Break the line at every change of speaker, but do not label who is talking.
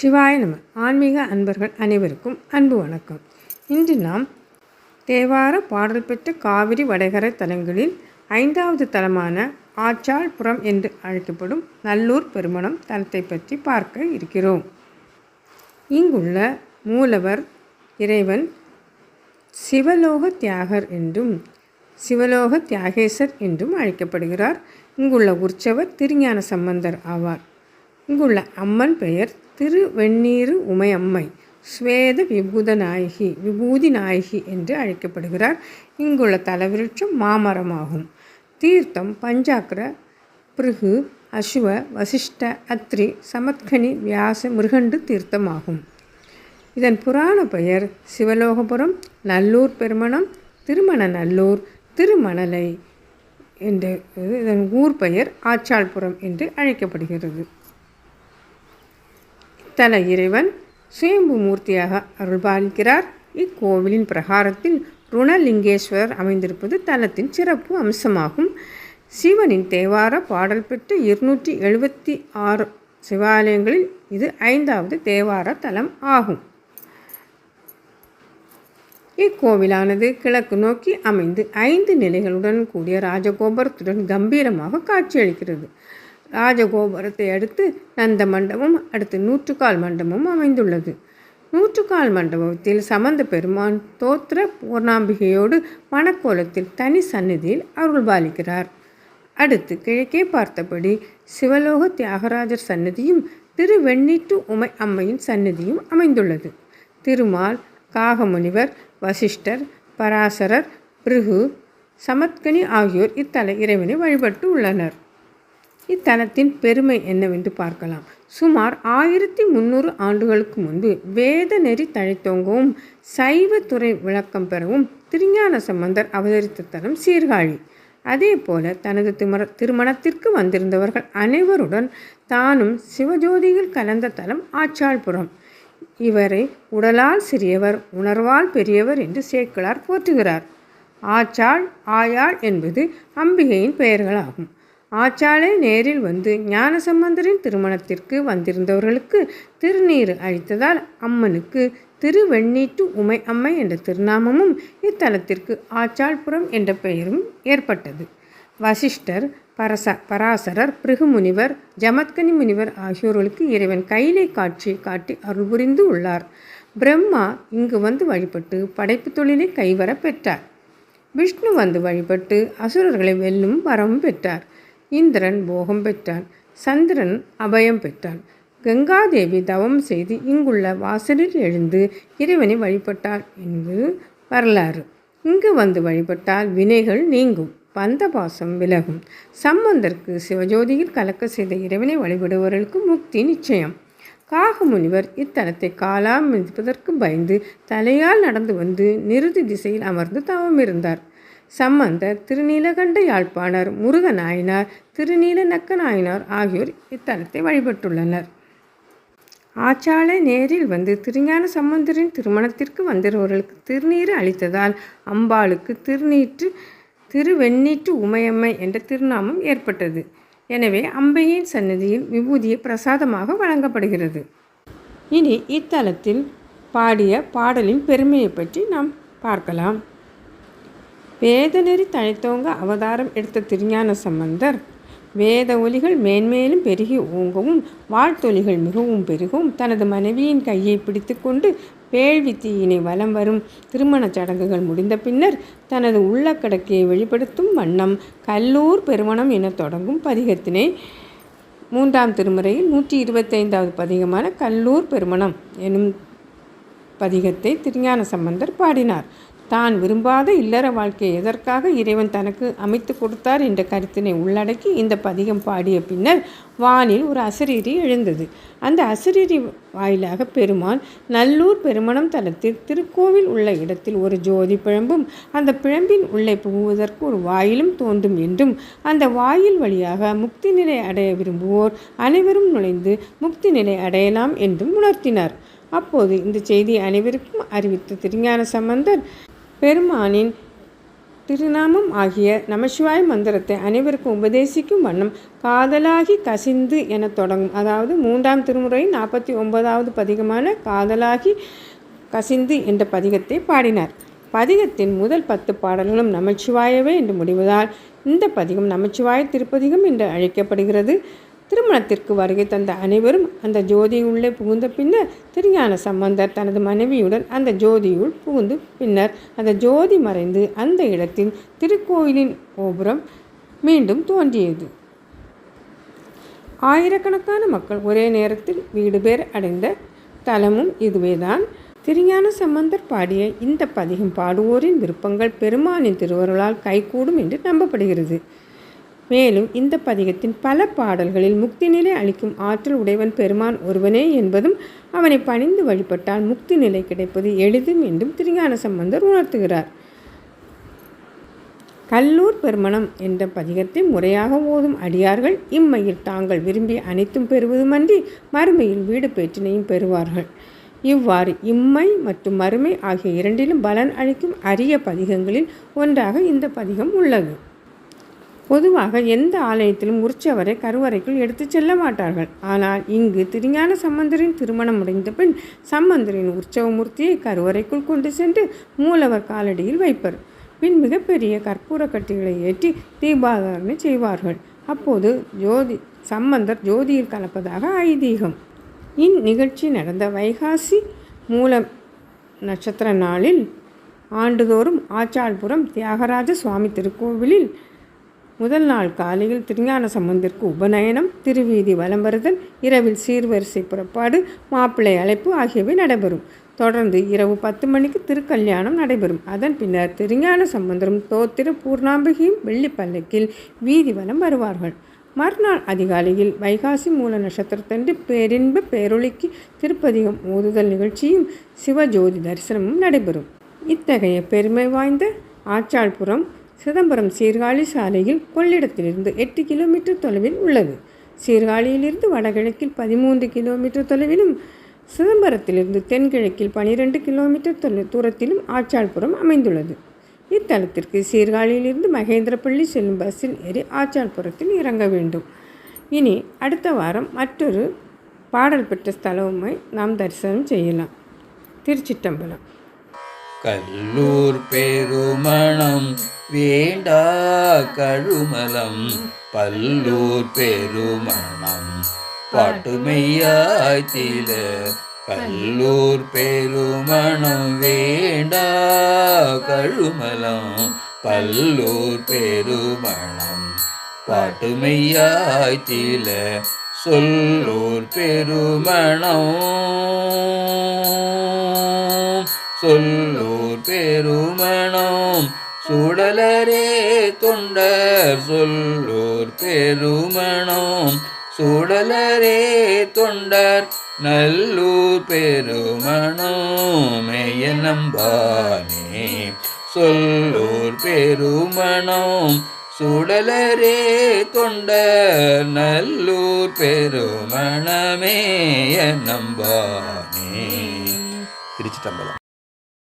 சிவாய நம. ஆன்மீக அன்பர்கள் அனைவருக்கும் அன்பு வணக்கம். இன்று நாம் தேவார பாடல் பெற்ற காவிரி வடகரை தலங்களில் ஐந்தாவது தலமான ஆச்சாள்புரம் என்று அழைக்கப்படும் நல்லூர் பெருமணம் தலத்தை பற்றி பார்க்க இருக்கிறோம். இங்குள்ள மூலவர் இறைவன் சிவலோக தியாகர் என்றும் சிவலோக தியாகேசர் என்றும் அழைக்கப்படுகிறார். இங்குள்ள உற்சவர் திருஞான சம்பந்தர் ஆவார். இங்குள்ள அம்மன் பெயர் திருவெண்ணீரு உமையம்மை. ஸ்வேத விபூத நாயகி விபூதி நாயகி என்று அழைக்கப்படுகிறார். இங்குள்ள தலவிருட்சம் மாமரமாகும். தீர்த்தம் பஞ்சாக்கர பிருகு அசுவ வசிஷ்ட அத்ரி சமத்கனி வியாச மிருகண்டு தீர்த்தமாகும். இதன் புராண பெயர் சிவலோகபுரம் நல்லூர் பெருமணம் திருமண நல்லூர் திருமணலை என்று இதன் ஊர் பெயர் ஆச்சாள்புரம் என்று அழைக்கப்படுகிறது. தல இறைவன் சுயம்பு மூர்த்தியாக அருள்பாலிக்கிறார். இக்கோவிலின் பிரகாரத்தில் ருணலிங்கேஸ்வரர் அமைந்திருப்பது தலத்தின் சிறப்பு அம்சமாகும். சிவனின் தேவார பாடல் பெற்ற இருநூற்றி எழுபத்தி ஆறு சிவாலயங்களில் இது ஐந்தாவது தேவார தலம் ஆகும். இக்கோவிலானது கிழக்கு நோக்கி அமைந்து ஐந்து நிலைகளுடன் கூடிய ராஜகோபுரத்துடன் கம்பீரமாக காட்சியளிக்கிறது. ராஜகோபுரத்தை அடுத்து நந்த மண்டபம் அடுத்து நூற்றுக்கால் மண்டபமும் அமைந்துள்ளது. நூற்றுக்கால் மண்டபத்தில் சமந்த பெருமான் தோத்திர பூர்ணாம்பிகையோடு மணக்கோலத்தில் தனி சந்நிதியில் அருள்பாலிக்கிறார் அடுத்து கிழக்கே பார்த்தபடி சிவலோக தியாகராஜர் சன்னதியும் திருவெண்ணீட்டு உமை அம்மையின் சன்னதியும் அமைந்துள்ளது. திருமால் காகமுனிவர் வசிஷ்டர் பராசரர் பிருகு சமத்கனி ஆகியோர் இத்தல இறைவனை வழிபட்டு உள்ளனர். இத்தலத்தின் பெருமை என்னவென்று பார்க்கலாம். சுமார் ஆயிரத்தி முந்நூறு ஆண்டுகளுக்கு முன்பு வேத நெறி தழைத்தோங்கவும் சைவத்துறை துறை விளக்கம் பெறவும் திருஞான சம்பந்தர் அவதரித்த தலம் சீர்காழி. அதே போல தனது திருமண திருமணத்திற்கு வந்திருந்தவர்கள் அனைவருடன் தானும் சிவஜோதியில் கலந்த தலம் ஆச்சாள்புரம் இவரை உடலால் சிறியவர் உணர்வால் பெரியவர் என்று சேக்கிழார் போற்றுகிறார். ஆச்சாள் ஆயாள் என்பது அம்பிகையின் பெயர்களாகும். ஆச்சாளே நேரில் வந்து ஞானசம்பந்தரின் திருமணத்திற்கு வந்திருந்தவர்களுக்கு திருநீர் அழித்ததால் அம்மனுக்கு திருவெண்ணீட்டு உமை அம்மை என்ற திருநாமமும் இத்தலத்திற்கு ஆச்சாள்புரம் என்ற பெயரும் ஏற்பட்டது. வசிஷ்டர் பரச பராசரர் பிருகு முனிவர் ஜமத்கனி முனிவர் ஆகியோர்களுக்கு இறைவன் கைலை காட்சி காட்டி அருள் புரிந்து உள்ளார். பிரம்மா இங்கு வந்து வழிபட்டு படைப்பு தொழிலை கைவர பெற்றார். விஷ்ணு வந்து வழிபட்டு அசுரர்களை வெல்லும் வரமும் பெற்றார். இந்திரன் போகம் பெற்றான். சந்திரன் அபயம் பெற்றான். கங்காதேவி தவம் செய்து இங்குள்ள வாசலில் எழுந்து இறைவனை வழிபட்டாள் என்று வரலாறு. இங்கு வந்து வழிபட்டால் வினைகள் நீங்கும். பந்த பாசம் விலகும். சம்பந்தருக்கு சிவஜோதியில் கலக்க செய்த இறைவனை வழிபடுபவர்களுக்கு முக்தி நிச்சயம். காகமுனிவர் இத்தலத்தை காலாம் மிதிப்பதற்கு பயந்து தலையால் நடந்து வந்து நிறுதி திசையில் அமர்ந்து தவம் இருந்தார். சம்பந்தர் திருநீலகண்ட யாழ்ப்பாணர் முருகநாயனார் திருநீல நக்க நாயனார் ஆகியோர் இத்தலத்தை வழிபட்டுள்ளனர். ஆச்சாள நேரில் வந்து திருஞான சம்பந்தரின் திருமணத்திற்கு வந்தவர்களுக்கு திருநீர் அளித்ததால் அம்பாளுக்கு திருநீற்று திருவெண்ணீற்று உமையம்மை என்ற திருநாமம் ஏற்பட்டது. எனவே அம்பையின் சன்னதியில் விபூதியை பிரசாதமாக வழங்கப்படுகிறது. இனி இத்தலத்தில் பாடிய பாடலின் பெருமையை பற்றி நாம் பார்க்கலாம். வேதநெறி தழைத்தோங்க அவதாரம் எடுத்த திருஞான சம்பந்தர். வேத ஒலிகள் மேன்மேலும் பெருகி ஓங்கவும் வாழ்த்தொலிகள் மிகவும் பெருகவும் தனது மனைவியின் கையை பிடித்துக்கொண்டு வேள்வி தீயினை வலம் வரும் திருமணச் சடங்குகள் முடிந்த பின்னர் தனது உள்ளக்கடக்கையை வெளிப்படுத்தும் வண்ணம் கல்லூர் பெருமணம் என தொடங்கும் பதிகத்தினை மூன்றாம் திருமுறையில் நூற்றி இருபத்தைந்தாவது பதிகமான கல்லூர் பெருமணம் எனும் பதிகத்தை திருஞான சம்பந்தர் பாடினார். தான் விரும்பாத இல்லற வாழ்க்கையை எதற்காக இறைவன் தனக்கு அமைத்து கொடுத்தார் என்ற கருத்தினை உள்ளடக்கி இந்த பதிகம் பாடிய பின்னர் வானில் ஒரு அசரீரி எழுந்தது. அந்த அசரீரி வாயிலாக பெருமான் நல்லூர் பெருமணம் தலத்தில் திருக்கோவில் உள்ள இடத்தில் ஒரு ஜோதி பிழம்பும் அந்த பிழம்பின் உள்ளே புகுவதற்கு ஒரு வாயிலும் தோன்றும் என்றும் அந்த வாயில் வழியாக முக்தி நிலை அடைய விரும்புவோர் அனைவரும் நுழைந்து முக்தி நிலை அடையலாம் என்றும் உணர்த்தினார். அப்போது இந்த செய்தி அனைவருக்கும் அறிவித்த திருஞான சம்பந்தர் பெருமானின் திருநாமம் ஆகிய நமசிவாய மந்திரத்தை அனைவருக்கும் உபதேசிக்கும் வண்ணம் காதலாகி கசிந்து என தொடங்கும். அதாவது மூன்றாம் திருமுறை நாற்பத்தி ஒன்பதாவது பதிகமான காதலாகி கசிந்து என்ற பதிகத்தை பாடினார். பதிகத்தின் முதல் பத்து பாடல்களும் நமச்சிவாயவே என்று முடிவதால் இந்த பதிகம் நமச்சிவாய திருப்பதிகம் என்று அழைக்கப்படுகிறது. திருமணத்திற்கு வருகை தந்த அனைவரும் அந்த ஜோதியுள்ளே புகுந்த பின்னர் திருஞான சம்பந்தர் தனது மனைவியுடன் அந்த ஜோதியுள் புகுந்து பின்னர் அந்த ஜோதி மறைந்து அந்த இடத்தில் திருக்கோயிலின் கோபுரம் மீண்டும் தோன்றியது. ஆயிரக்கணக்கான மக்கள் ஒரே நேரத்தில் வீடு பேர் அடைந்த தலமும் இதுவேதான். திருஞான சம்பந்தர் பாடிய இந்த பதிகம் பாடுவோரின் விருப்பங்கள் பெருமானின் திருவருளால் கைகூடும் என்று நம்பப்படுகிறது. மேலும் இந்த பதிகத்தின் பல பாடல்களில் முக்தி நிலை அளிக்கும் ஆற்றல் உடையவன் பெருமான் ஒருவனே என்பதும் அவனை பணிந்து வழிபட்டால் முக்தி நிலை கிடைப்பது எளிதும் என்றும் திருஞான சம்பந்தர் உணர்த்துகிறார். கல்லூர் பெருமணம் என்ற பதிகத்தை முறையாக ஓதும் அடியார்கள் இம்மையில் தாங்கள் விரும்பி அனைத்தும் பெறுவதுமன்றி மறுமையில் வீடு பேற்றினையும் பெறுவார்கள். இவ்வாறு இம்மை மற்றும் மறுமை ஆகிய இரண்டிலும் பலன் அளிக்கும் அரிய பதிகங்களில் ஒன்றாக இந்த பதிகம் உள்ளது. பொதுவாக எந்த ஆலயத்திலும் உற்சவரை கருவறைக்குள் எடுத்துச் செல்ல மாட்டார்கள். ஆனால் இங்கு திருஞான சம்பந்தரின் திருமணம் முடிந்த பின் சம்பந்தரின் உற்சவ மூர்த்தியை கருவறைக்குள் கொண்டு சென்று மூலவர் காலடியில் வைப்பர். பின் மிகப்பெரிய கற்பூர கட்டிகளை ஏற்றி தீபாதாரணை செய்வார்கள். அப்போது ஜோதி சம்பந்தர் ஜோதியில் கலப்பதாக ஐதீகம். இந்நிகழ்ச்சி நடந்த வைகாசி மூல நட்சத்திர நாளில் ஆண்டுதோறும் ஆச்சாள்புரம் தியாகராஜ சுவாமி திருக்கோவிலில் முதல் நாள் காலையில் திருஞான சம்பந்திற்கு உபநயனம் திருவீதி வலம் வருதல் இரவில் சீர்வரிசை புறப்பாடு மாப்பிள்ளை அழைப்பு ஆகியவை நடைபெறும். தொடர்ந்து இரவு பத்து மணிக்கு திருக்கல்யாணம் நடைபெறும். அதன் பின்னர் திருஞான சம்பந்தரும் தோத்திர பூர்ணாம்பிகையும் வெள்ளி பல்லக்கில் வீதி வலம் வருவார்கள். மறுநாள் அதிகாலையில் வைகாசி மூல நட்சத்திரத்தன்று பேரின்ப பேரொளிக்கு திருப்பதிகம் ஓதுதல் நிகழ்ச்சியும் சிவஜோதி தரிசனமும் நடைபெறும். இத்தகைய பெருமை வாய்ந்த ஆச்சாள்புரம் சிதம்பரம் சீர்காழி சாலையில் கொள்ளிடத்திலிருந்து எட்டு கிலோமீட்டர் தொலைவில் உள்ளது. சீர்காழியிலிருந்து வடகிழக்கில் பதிமூன்று கிலோமீட்டர் தொலைவிலும் சிதம்பரத்திலிருந்து தென்கிழக்கில் பனிரெண்டு கிலோமீட்டர் தொலை தூரத்திலும் ஆச்சாள்புரம் அமைந்துள்ளது. இத்தலத்திற்கு சீர்காழியிலிருந்து மகேந்திரப்பள்ளி செல்லும் பஸ்ஸில் ஏறி ஆச்சாள்புரத்தில் இறங்க வேண்டும். இனி அடுத்த வாரம் மற்றொரு பாடல் பெற்ற ஸ்தலவுமை நாம் தரிசனம் செய்யலாம். திருச்சிட்டம்பலம்
கல்லூர் பெருமணம் வேண்டா கழுமலம். பல்லூர் பெருமணம் பாட்டுமையாய்த்தில கல்லூர் பெருமணம் வேண்டா கழுமலம். பல்லூர் பெருமணம் பாட்டுமையாய்த்தில சொல்லூர் பெருமணம் சொல்லூர் பெருமணம். சுடலரே தொண்டர் சொல்லோர் பெருமணம். சுடலரே தொண்டர் நல்லூர் பெருமணம். மேய நம்பானே சொல்லூர் பெருமணம். சுடலரே தொண்டர் நல்லூர் பெருமணமேய நம்பானே. திருச்சி தம்பலம்